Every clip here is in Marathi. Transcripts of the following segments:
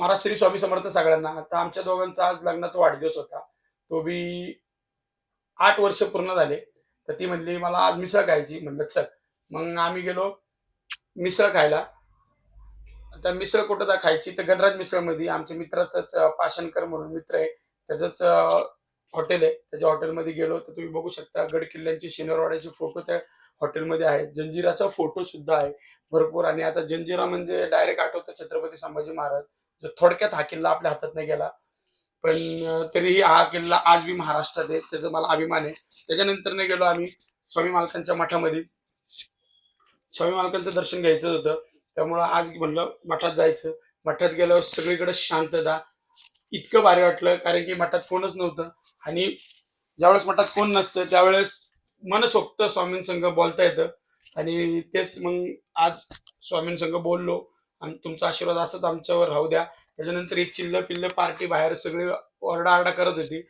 महाराज श्री स्वामी समर्थ सगळ्यांना. आता आमच्या दोघांचा आज लग्नाचा वाढदिवस होता. तो बी आठ वर्ष पूर्ण झाले. तर ती म्हणली मला आज मिसळ खायची. म्हणलं चल. मग आम्ही गेलो मिसळ खायला. आता मिसळ कुठं जा खायची? तर गणराज मिसळमध्ये. आमच्या मित्राचंच पाषणकर म्हणून मित्र आहे. त्याचंच हॉटेल आहे. त्याच्या हॉटेलमध्ये गेलो. तर तुम्ही बघू शकता गड किल्ल्यांचे शिनरवाड्याचे फोटो त्या हॉटेलमध्ये आहेत जंजिराचा फोटो सुद्धा आहे. भरपूर. आणि आता जंजिरा म्हणजे डायरेक्ट आठवतं छत्रपती संभाजी महाराज. जर थोडक्यात हा किल्ला आपल्या हातात नाही गेला. पण तरीही हा किल्ला आज बी महाराष्ट्रात आहे त्याचा मला अभिमान आहे. त्याच्यानंतर नाही गेलो आम्ही स्वामी मालकांच्या मठामध्ये. स्वामी मालकांचं दर्शन घ्यायचं होतं. त्यामुळं आज म्हणलं मठात जायचं. मठात गेल्यावर सगळीकडे शांतता. इतकं भारी वाटलं कारण की मठात कोणच नव्हतं. आणि ज्यावेळेस मठात कोण नसतं त्यावेळेस मनसोक्त स्वामींसंग बोलता येतं. आणि तेच मग आज स्वामींसंग बोललो. आणि तुमचा आशीर्वाद असंच आमच्यावर राहू द्या. त्याच्यानंतर एक चिल्ल पिल्ल पार्टी बाहेर सगळी ओरडाआरडा करत होती.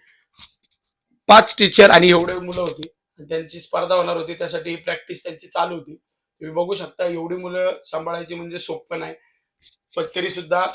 पाच टीचर आणि एवढे मुलं होती. आणि त्यांची स्पर्धा होणार होती. त्यासाठी प्रॅक्टिस त्यांची चालू होती. तुम्ही बघू शकता एवढी मुलं सांभाळायची म्हणजे सोपं नाही. पण तरी सुद्धा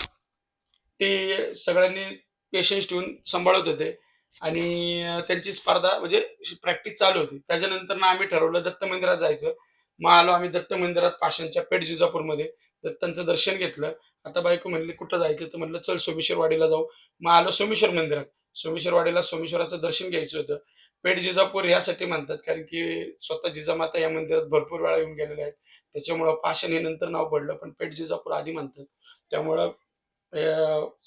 ते सगळ्यांनी पेशन्स ठेवून सांभाळत होते. आणि त्यांची स्पर्धा म्हणजे प्रॅक्टिस चालू होती. त्याच्यानंतर ना आम्ही ठरवलं दत्त मंदिरात जायचं. मग आलो आम्ही दत्त मंदिरात पाषाणच्या पेठ जिजापूरमध्ये. दत्तांचं दर्शन घेतलं. आता बायको म्हणली कुठं जायचं? तर म्हणलं चल सोमेश्वरवाडीला जाऊ. मग आलो सोमेश्वर मंदिरात. सोमेश्वरवाडीला सोमेश्वराचं दर्शन घ्यायचं होतं. पेठ जिजापूर यासाठी म्हणतात कारण की स्वतः जिजामाता या मंदिरात भरपूर वेळा येऊन गेलेले आहेत. त्याच्यामुळं पाषाण हे नंतर नाव पडलं पण पेठ जिजापूर आधी म्हणतात. त्यामुळं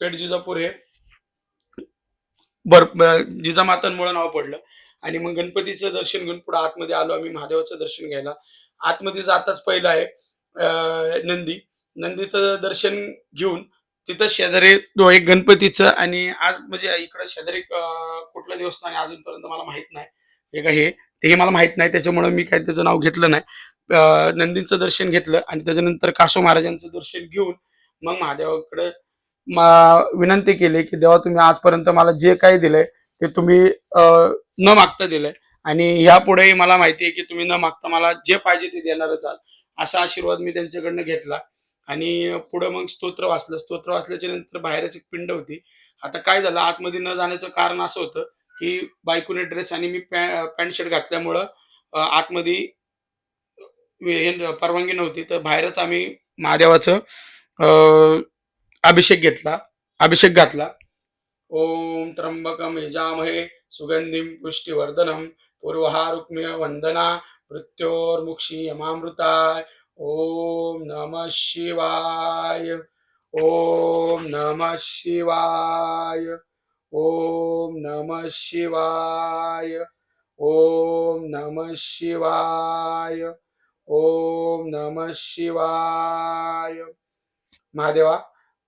पेठ जिजापूर हे भर जिजामातांमुळे नाव पडलं. आणि मग गणपतीचं दर्शन घेऊन पुढे आतमध्ये आलो आम्ही महादेवाचं दर्शन घ्यायला. आतमध्ये जाताच पहिलं आहे नंदी. नंदीचं दर्शन घेऊन तिथं शेजारी एक गणपतीचं आणि आज म्हणजे इकडं शेजारी कुठला कुठलं देवस्थान आहे अजूनपर्यंत मला माहीत नाही. हे का हे? तेही मला माहीत नाही त्याच्यामुळे मी काय त्याचं नाव घेतलं नाही. नंदींचं दर्शन घेतलं आणि त्याच्यानंतर कासो महाराजांचं दर्शन घेऊन मग महादेवाकडे विनंती केली की देवा तुम्ही आजपर्यंत मला जे काही दिलंय ते तुम्ही न मागता दिलंय. आणि यापुढेही मला माहिती आहे की तुम्ही न मागता मला जे पाहिजे ते देणारच आहात. असा आशीर्वाद मी त्यांच्याकडनं घेतला. आणि पुढे मग स्तोत्र वाचलं. स्तोत्र वाचल्याच्या नंतर बाहेरच एक पिंड होती. आता काय झालं? आतमध्ये न जाण्याचं कारण असं होतं की बायकोने ड्रेस आणि मी पॅन्ट शर्ट घातल्यामुळं आतमध्ये परवानगी नव्हती. तर बाहेरच आम्ही महादेवाचं अभिषेक घेतला. अभिषेक घातला. ओम त्र्यंबकम यजामहे सुगंधिम पुष्टिवर्धनम. पूर्वहारुक्म्य वंदना मृत्योर्मुक्षी यमामृताय ओम नम शिवाय। ओम नम शिवाय। ओम नम शिवाय। ओम नम शिवाय। ओम नम शिवाय। महादेवा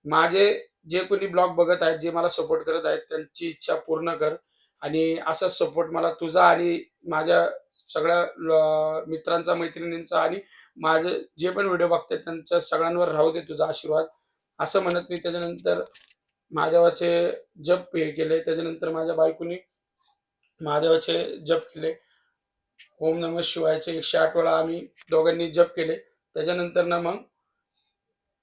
माझे जे कोणी ब्लॉग बघत आहेत जे मला सपोर्ट करत आहेत त्यांची इच्छा पूर्ण कर. आणि असाच सपोर्ट मला तुझा आणि माझ्या सगळ्या मित्रांचा मैत्रिणींचा आणि माझे जे पण व्हिडिओ बघतात त्यांच्या सगळ्यांवर राहू दे तुझा आशीर्वाद. असं म्हणत मी त्याच्यानंतर महादेवाचे जप हे केले. त्याच्यानंतर माझ्या बायकोनी महादेवाचे जप केले. ओम नम शिवायचे एकशे आठ वेळा आम्ही दोघांनी जप केले. त्याच्यानंतर ना मग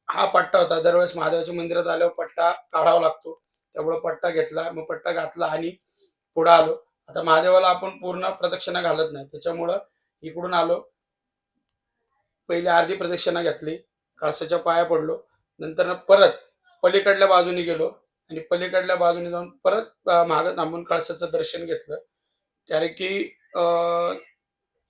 हा पट्टा होता. दरवेळेस महादेवाच्या मंदिरात आल्यावर पट्टा काढावा लागतो. त्यामुळे पट्टा घेतला. मग पट्टा घातला आणि पुढे आलो. आता महादेवाला आपण पूर्ण प्रदक्षिणा घालत नाही. त्याच्यामुळं इकडून आलो. पहिली अर्धी प्रदक्षिणा घेतली. काळसाच्या पाया पडलो. नंतर ना परत पलीकडल्या बाजूने गेलो. आणि पलीकडल्या बाजूने जाऊन परत अं, मागं थांबून काळसाचं दर्शन घेतलं. कारण की अं,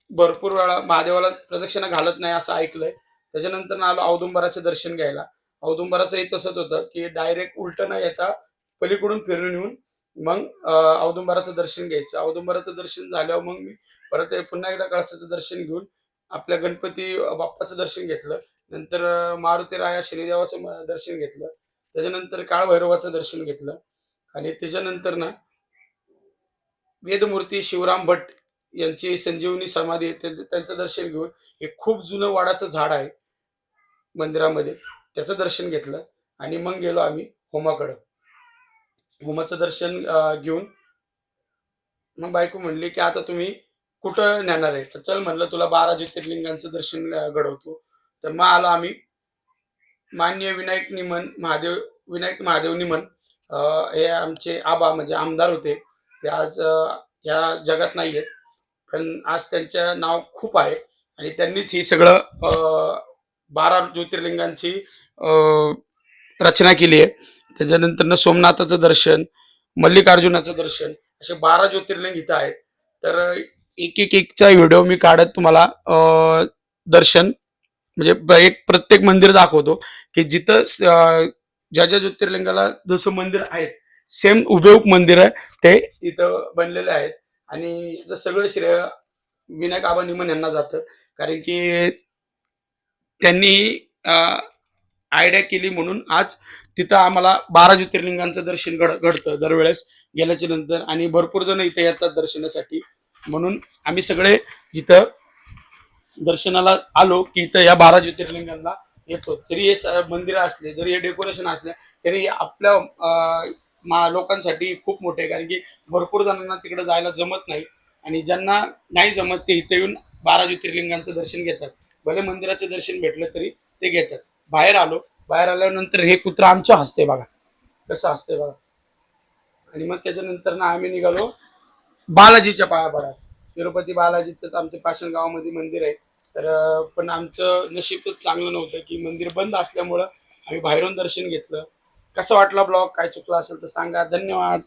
भरपूर वेळा महादेवाला प्रदक्षिणा घालत नाही असं ऐकलंय. त्याच्यानंतर ना आलो औदुंबराचं दर्शन घ्यायला. औदुंबराचंही तसंच होतं की डायरेक्ट उलट न याचा पलीकडून फिरून येऊन मग औदुंबराचं दर्शन घ्यायचं. औदुंबराचं दर्शन झाल्यावर मग मी परत पुन्हा एकदा कळसाचं दर्शन घेऊन आपल्या गणपती बाप्पाचं दर्शन घेतलं. नंतर मारुती राया शनिदेवाचं दर्शन घेतलं. त्याच्यानंतर काळभैरवाचं दर्शन घेतलं. आणि त्याच्यानंतर ना वेदमूर्ती शिवराम भट यांची संजीवनी समाधी त्यांचं त्यांचं दर्शन घेऊन हे खूप जुनं वाडाचं झाड आहे मंदिरामध्ये. त्याचं दर्शन घेतलं आणि मग गेलो आम्ही होमाकडं. होमाचं दर्शन घेऊन. मग बायको म्हणली की आता तुम्ही कुठं नेणार आहे? तर चल म्हणलं तुला बारा ज्योतिर्लिंगांचं दर्शन घडवतो. तर मग आलो आम्ही. मान्य विनायक निमन महादेव विनायक महादेव निमन हे आमचे आबा म्हणजे आमदार होते. ते आज या जगात नाही आहेत. पण आज त्यांचं नाव खूप आहे. आणि त्यांनीच ही सगळं बारा ज्योतिर्लिंगांची रचना केली आहे. त्याच्यानंतर सोमनाथाचं दर्शन मल्लिकार्जुनाचं दर्शन असे बारा ज्योतिर्लिंग इथं आहेत. तर एक एक एकचा व्हिडिओ मी काढत तुम्हाला दर्शन म्हणजे एक प्रत्येक मंदिर दाखवतो की जिथं स- ज्या ज्या ज्योतिर्लिंगाला जसं मंदिर आहे सेम उभेऊक मंदिर आहे ते इथं बनलेले आहेत. आणि याचं सगळं श्रेय विनायक आबा निमन यांना जातं. कारण की त्यांनी आयडिया केली म्हणून आज तिथं आम्हाला बारा ज्योतिर्लिंगांचं दर्शन घड घडतं दरवेळेस गेल्याच्यानंतर आणि भरपूर जण इथे येतात दर्शनासाठी. म्हणून आम्ही सगळे इथं दर्शनाला आलो की इथं या बारा ज्योतिर्लिंगांना येतो. जरी हे मंदिर मंदिरं असले जरी हे डेकोरेशन असले तरी आपल्या मा लोकांसाठी खूप मोठे आहे. कारण की भरपूर जणांना तिकडे जायला जमत नाही आणि ज्यांना नाही जमत ते इथे येऊन बारा ज्योतिर्लिंगांचं दर्शन घेतात. भले मंदिराचं दर्शन भेटलं तरी ते घेतात. बाहेर आलो. बाहेर आल्यानंतर हे कुत्र आमच्या हसते बघा. कसं हसते बघा. आणि मग त्याच्यानंतर ना आम्ही निघालो बालाजीच्या पाया पडा तिरुपती बालाजीचंच आमच्या पाषाण गावामध्ये मंदिर आहे. तर पण आमचं नशीबच चांगलं नव्हतं की मंदिर बंद असल्यामुळं आम्ही बाहेरून दर्शन घेतलं. कसं वाटलं ब्लॉग? काय चुकलं असेल तर सांगा. धन्यवाद.